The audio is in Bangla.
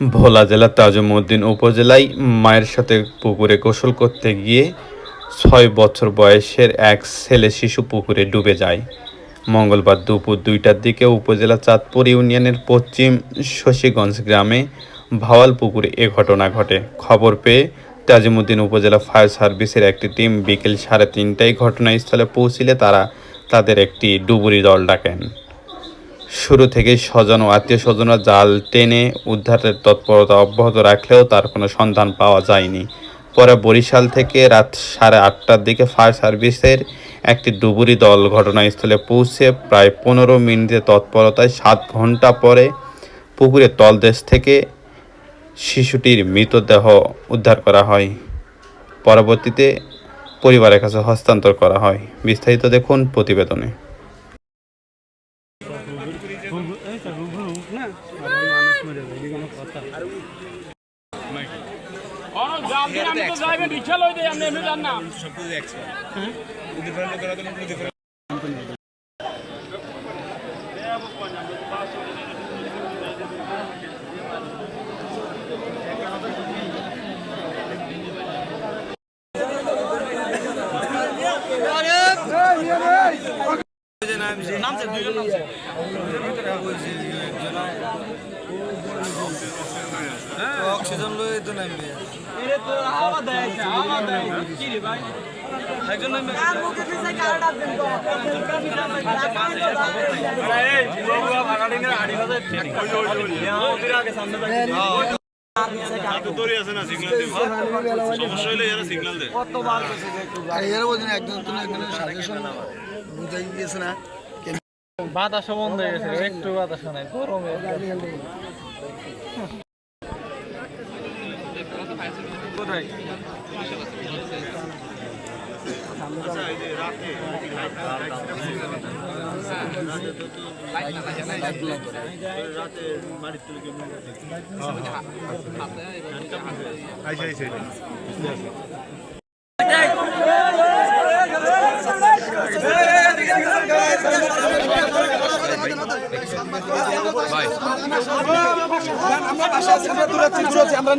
ভোলা জেলার তাজুমউদ্দিন উপজেলায় মায়ের সাথে পুকুরে গোসল করতে গিয়ে ছয় বছর বয়সের এক ছেলে শিশু পুকুরে ডুবে যায়। মঙ্গলবার দুপুর দুইটার দিকে উপজেলা চাঁদপুর ইউনিয়নের পশ্চিম শশীগঞ্জ গ্রামে ভাওয়াল পুকুরে এ ঘটনা ঘটে। খবর পেয়ে তাজিমুদ্দিন উপজেলা ফায়ার সার্ভিসের একটি টিম বিকেল সাড়ে তিনটায় ঘটনাস্থলে পৌঁছিলে তারা তাদের একটি ডুবুরি দল ডাকেন। শুরু থেকেই স্বজন ও আত্মীয় স্বজনরা জাল টেনে উদ্ধারের তৎপরতা অব্যাহত রাখলেও তার কোনো সন্ধান পাওয়া যায়নি। পরে বরিশাল থেকে রাত সাড়ে আটটার দিকে ফায়ার সার্ভিসের একটি ডুবুরি দল ঘটনাস্থলে পৌঁছে প্রায় পনেরো মিনিটে তৎপরতায় সাত ঘণ্টা পরে পুকুরের তলদেশ থেকে শিশুটির মৃতদেহ উদ্ধার করা হয়। পরবর্তীতে পরিবারের কাছে হস্তান্তর করা হয়। বিস্তারিত দেখুন প্রতিবেদনে। আপনি তো যাইবেন রিক্সা লই হাওয়া দেয় কি রে ভাই একজন নামবে। এই বাবু ভাগাড়ি না আড়ি বাজে ওই ওই ওই ওদের আগে সামনে কতবার কইছে যে একটু আর এর বলছেন একজন তো একজনের সাজেশন বুঝাই গিয়েছে না বাতাস বন্ধ হয়ে গেছে একটু বাতাস নাই গরমে। কোথায়? আচ্ছা আচ্ছা।, আচ্ছা, আচ্ছা।, আচ্ছা আমরা পাশে আছি আমরা দূরে আছি দূরে আছি আমরা